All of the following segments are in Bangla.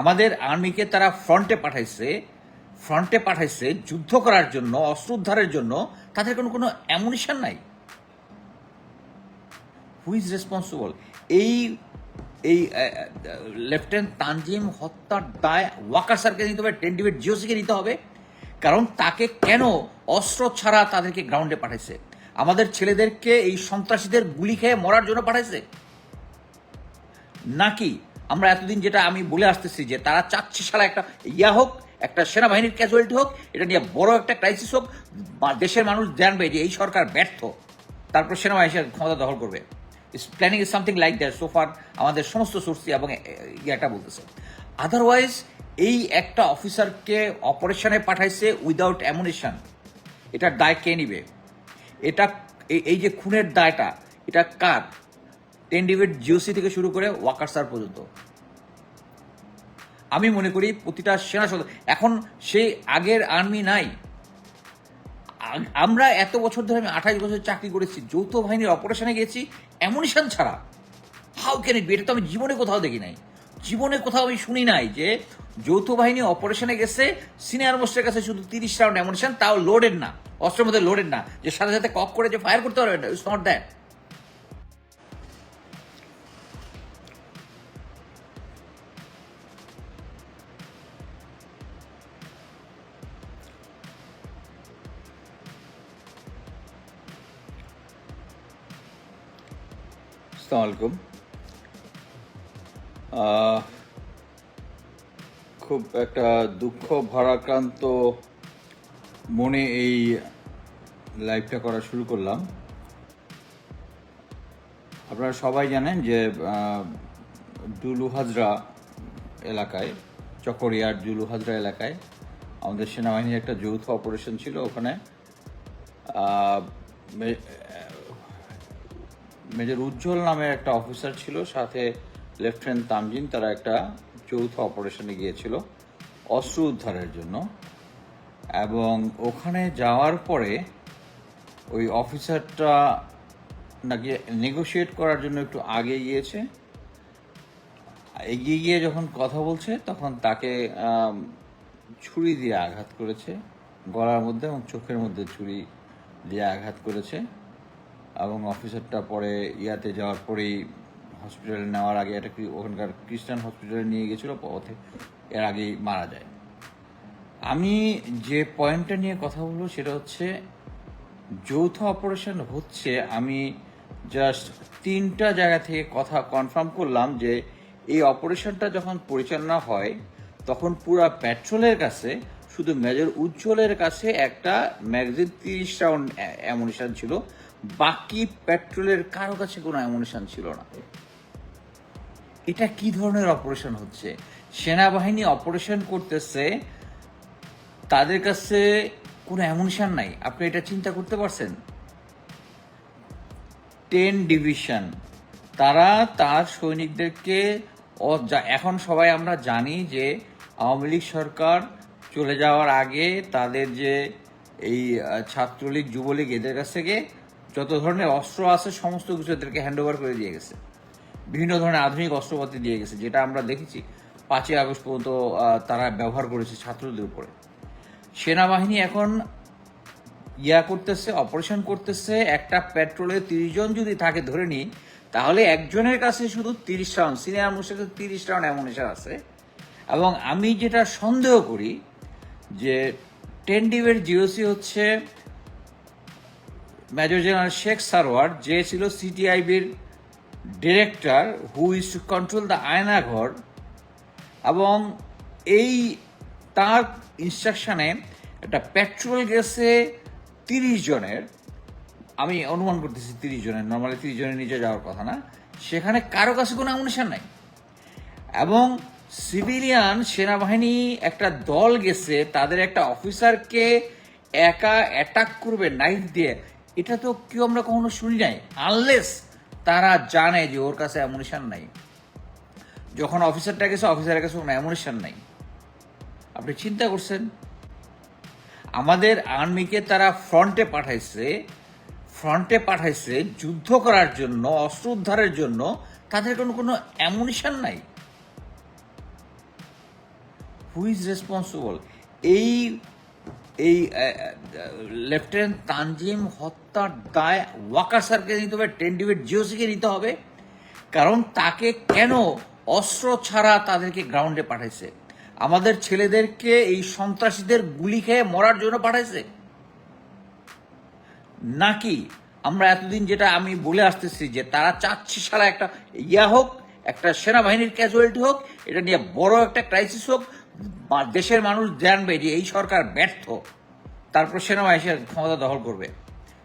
আমাদের আর্মিকে তারা ফ্রন্টে পাঠাইছে ফ্রন্টে পাঠাইছে যুদ্ধ করার জন্য, অস্ত্র উদ্ধারের জন্য, তাদের কোনো কোনো অ্যামুনিশন নাই। হু ইজ রেসপন্সিবল এই এই লেফটেন্যান্ট তানজিম হত্যার দায় ওয়াকার স্যারকে নিতে হবে টেন্টিভেট জিওসিকে নিতে হবে, কারণ তাকে কেন অস্ত্র ছাড়া তাদেরকে গ্রাউন্ডে পাঠাইছে? আমাদের ছেলেদেরকে এই সন্ত্রাসীদের গুলি খেয়ে মরার জন্য পাঠাইছে? নাকি আমরা এতদিন যেটা আমি বলে আসতেছি যে তারা চাচ্ছে সারা একটা ইয়া হোক, একটা সেনাবাহিনীর ক্যাজুয়ালিটি হোক, এটা নিয়ে বড় একটা ক্রাইসিস হোক, বা দেশের মানুষ জানবে যে এই সরকার ব্যর্থ। তারপর সেনাবাহিনী ক্ষমতা দখল করবে। Planning is something like that so far আমাদের সমস্ত সোর্সি এবং ইয়াটা বলতেছে। আদারওয়াইজ এই একটা অফিসারকে অপারেশনে পাঠাইছে উইদাউট অ্যামুনিশন এটার দায় কে নিবে? এটা এই যে খুনের দায়টা, এটা কার? টেন ডিভিড জিওসি থেকে শুরু করে ওয়াকার স্যার পর্যন্ত। আমি মনে করি প্রতিটা সেনা সদস্য এখন সেই আগের আর্মি নাই। আমরা এত বছর ধরে আমি আঠাশ বছর চাকরি করেছি, যৌথ বাহিনীর অপারেশনে গেছি অ্যামুনিশন ছাড়া। হাউ ক্যান ইট এটা তো আমি জীবনে কোথাও দেখি নাই। জীবনে কোথাও আমি শুনি নাই যে যৌথ বাহিনী অপারেশনে গেছে, সিনিয়র মোস্টের কাছে শুধু তিরিশ রাউন্ড অ্যামুনিশন তাও লোডেড না। অস্ত্রের মধ্যে লোডেড না। যে সাথে সাথে কক করে যে ফায়ার করতে পারবে না ইটস নট দ্যাট আসসালামু আলাইকুম খুব একটা দুঃখ ভারাক্রান্ত মনে এই লাইভটা করা শুরু করলাম। আপনারা সবাই জানেন যে ডুলু হাজরা এলাকায়, চকরিয়ার ডুলু হাজরা এলাকায় আমাদের সেনাবাহিনীর একটা যৌথ অপারেশন ছিল ওখানে। মেজর উজ্জ্বল নামে একটা অফিসার ছিল, সাথে লেফটেন্যান্ট তামজিন, তারা একটা যৌথ অপারেশনে গিয়েছিল অস্ত্র উদ্ধারের জন্য। এবং ওখানে যাওয়ার পরে ওই অফিসারটা নাকি নেগোশিয়েট করার জন্য একটু আগে গিয়েছে। এগিয়ে গিয়ে যখন কথা বলছে, তখন তাকে ছুরি দিয়ে আঘাত করেছে, গলার মধ্যে এবং চোখের মধ্যে ছুরি দিয়ে আঘাত করেছে। এবং অফিসারটা পরে ইয়াতে যাওয়ার পরেই হসপিটালে নেওয়ার আগে একটা ওখানকার খ্রিস্টান হসপিটালে নিয়ে গেছিল, পথে এর আগেই মারা যায়। আমি যে পয়েন্টটা নিয়ে কথা বলব সেটা হচ্ছে, যৌথ অপারেশন হচ্ছে, আমি জাস্ট তিনটা জায়গা থেকে কথা কনফার্ম করলাম যে এই অপারেশনটা যখন পরিচালনা হয়, তখন পুরা পেট্রোলের কাছে, শুধু মেজর উজ্জ্বলের কাছে একটা ম্যাগজিন তিরিশ রাউন্ড অ্যামুনিশন ছিল। বাকি পেট্রোলের কারও কাছে কোনো অ্যামুনিশন ছিল না। এটা কি ধরনের অপারেশন হচ্ছে? সেনাবাহিনী অপারেশন করতেছে, তাদের কাছে কোনো অ্যামুনিশন নাই। আপনি এটা চিন্তা করতে পারছেন? টেন ডিভিশন তারা তার সৈনিকদেরকে এখন সবাই আমরা জানি যে আওয়ামী লীগ সরকার চলে যাওয়ার আগে তাদের যে এই ছাত্রলীগ, যুবলীগ, এদের কাছ থেকে যত ধরনের অস্ত্র আছে, সমস্ত কিছু এদেরকে হ্যান্ড ওভার করে দিয়ে গেছে। বিভিন্ন ধরনের আধুনিক অস্ত্রপাতি দিয়ে গেছে, যেটা আমরা দেখেছি পাঁচই আগস্ট পর্যন্ত তারা ব্যবহার করেছে ছাত্রদের উপরে। সেনাবাহিনী এখন ইয়া করতেছে অপারেশন করতেছে, একটা পেট্রোলে তিরিশ জন যদি থাকে ধরে নিই, তাহলে একজনের কাছে শুধু তিরিশ রাউন্ড সিনিয়র মোস্টের কাছে তিরিশ রাউন্ড অ্যামুনিশন আছে। এবং আমি যেটা সন্দেহ করি যে টেন্ডিভের জিওসি হচ্ছে মেজর জেনারেল শেখ সারওয়ার যে ছিল সিটিআইবির director who is to control the Aynaghar, এবং এই তার ইনস্ট্রাকশানে একটা পেট্রোল গেছে তিরিশ জনের, আমি অনুমান করতেছি তিরিশ জনের নর্মালি তিরিশ জনের নিচে যাওয়ার কথা না, সেখানে কারও কাছে কোনো অ্যামুনিশন নাই। এবং সিভিলিয়ান সেনাবাহিনী একটা দল গেছে, তাদের একটা অফিসারকে একা অ্যাটাক করবে নাইফ দিয়ে। এটা তো কেউ আমরা কখনো শুনি নাই আনলেস তারা জানে যে ওর কাছে অ্যামুনিশন নাই। যখন অফিসারটা গেছে অফিসারের কাছে কোনো অ্যামুনিশন নাই। আপনি চিন্তা করছেন? আমাদের আর্মিকে তারা ফ্রন্টে পাঠাইছে ফ্রন্টে পাঠাইছে যুদ্ধ করার জন্য, অস্ত্র উদ্ধারের জন্য, তাদের কোনো কোনো অ্যামুনিশন নাই। হু ইজ রেসপন্সিবল এই এই লেফটেন্যান্ট তানজিম হত্যার দায় ওয়াকার স্যারকে নিতে হবে টেন ডিভিড জিওসিকে নিতে হবে, কারণ তাকে কেন অস্ত্র ছাড়া তাদেরকে গ্রাউন্ডে পাঠাইছে? আমাদের ছেলেদেরকে এই সন্ত্রাসীদের গুলি খেয়ে মরার জন্য পাঠাইছে? নাকি আমরা এতদিন যেটা আমি বলে আসতেছি যে তারা চাচ্ছে সারা একটা ইয়া হোক, একটা সেনাবাহিনীর ক্যাজুয়ালিটি হোক, এটা নিয়ে বড় একটা ক্রাইসিস হোক বা দেশের মানুষ জানবে যে এই সরকার ব্যর্থ, তারপর সেনাবাহিনী এসে ক্ষমতা দখল করবে।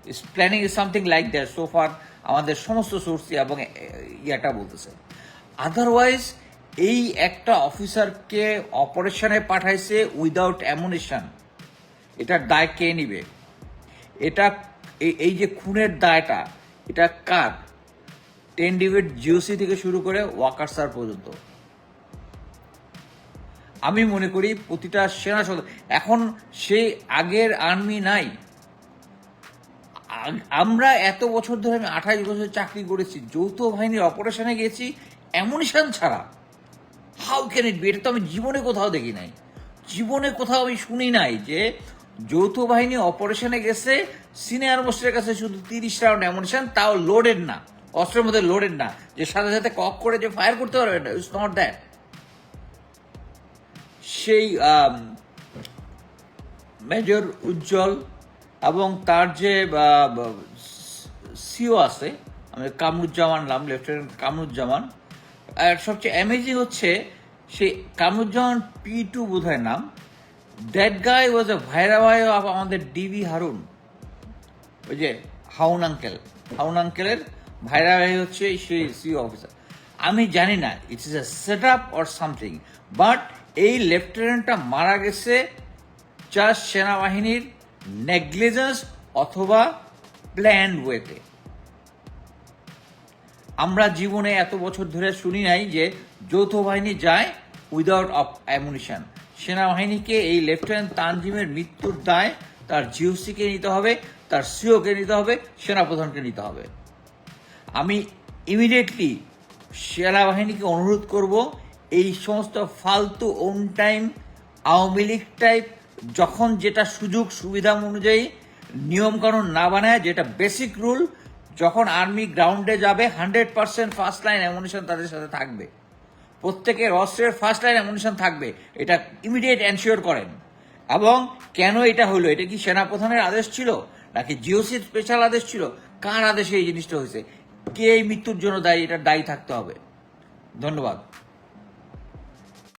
Is planning is something like that so far আমাদের সমস্ত সোর্স এবং ইয়াটা বলতেছে। আদারওয়াইজ এই একটা অফিসারকে অপারেশনে পাঠাইছে উইদাউট অ্যামুনেশন এটার দায় কে নিবে? এটা এই- যে খুনের দায়টা, এটা কার? টেন ডিভিড জিওসি থেকে শুরু করে ওয়াকার স্যার পর্যন্ত। আমি মনে করি প্রতিটা সেনা সদস্য এখন সে আগের আর্মি নাই। আমরা এত বছর ধরে আমি আঠাশ বছর চাকরি করেছি, যৌথ বাহিনীর অপারেশনে গেছি অ্যামুনিশন ছাড়া। হাউ ক্যান ইট এটা তো আমি জীবনে কোথাও দেখি নাই। জীবনে কোথাও আমি শুনি নাই যে যৌথ বাহিনী অপারেশনে গেছে সিনিয়র মোস্টের কাছে শুধু তিরিশ রাউন্ড অ্যামুনিশন তাও লোডেড না। অস্ত্রের মধ্যে লোডেড না। যে সাথে সাথে কক করে যে ফায়ার করতে পারবে না ইটস নট দ্যাট সেই মেজর উজ্জ্বল এবং তার যে সিও আছে আমি কামরুজ্জামান নাম, লেফটেন্যান্ট কামরুজ্জামান। আর সবচেয়ে অ্যামেজিং হচ্ছে, সেই কামরুজ্জামান পি টু বোধ নাম। দ্যাট গাই ওয়াজ এ ভাইরা ভাই অফ আমাদের ডিবি হারুন। ওই যে হাউন আঙ্কেল। হাউন আঙ্কেলের ভাইরা ভাই হচ্ছে সেই সিও অফিসার আমি জানি না it's is a set up or something but এই লেফটেন্যান্টটা মারা গেছে জাস্ট সেনাবাহিনীর নেগলিজেন্স অথবা প্ল্যান ওয়েতে আমরা জীবনে এত বছর ধরে শুনি নাই যে যৌথ বাহিনী যায় উইদাউট অফ অ্যামুনিশন সেনাবাহিনীকে এই লেফটেন্যান্ট তানজিমের মৃত্যুর দায় তার জিওসিকে নিতে হবে, তার সিওকে নিতে হবে, সেনাপ্রধানকে নিতে হবে। আমি ইমিডিয়েটলি সেনাবাহিনীকে অনুরোধ করব, এই সমস্ত ফালতু on time Awami League type যখন যেটা সুযোগ সুবিধা অনুযায়ী নিয়মকানুন না বানায়, যেটা বেসিক রুল যখন আর্মি গ্রাউন্ডে যাবে hundred percent first line ammunition তাদের সাথে থাকবে। প্রত্যেকের অস্ত্রের ফার্স্ট লাইন অ্যামুনিশন থাকবে, এটা ইমিডিয়েট এনশিওর করেন। এবং কেন এটা হলো? এটা কি সেনাপ্রধানের আদেশ ছিল? নাকি জিওসির স্পেশাল আদেশ ছিল? কার আদেশে এই জিনিসটা হয়েছে? কে এই মৃত্যুর জন্য দায়ী? এটা দায়ী থাকতে হবে। ধন্যবাদ।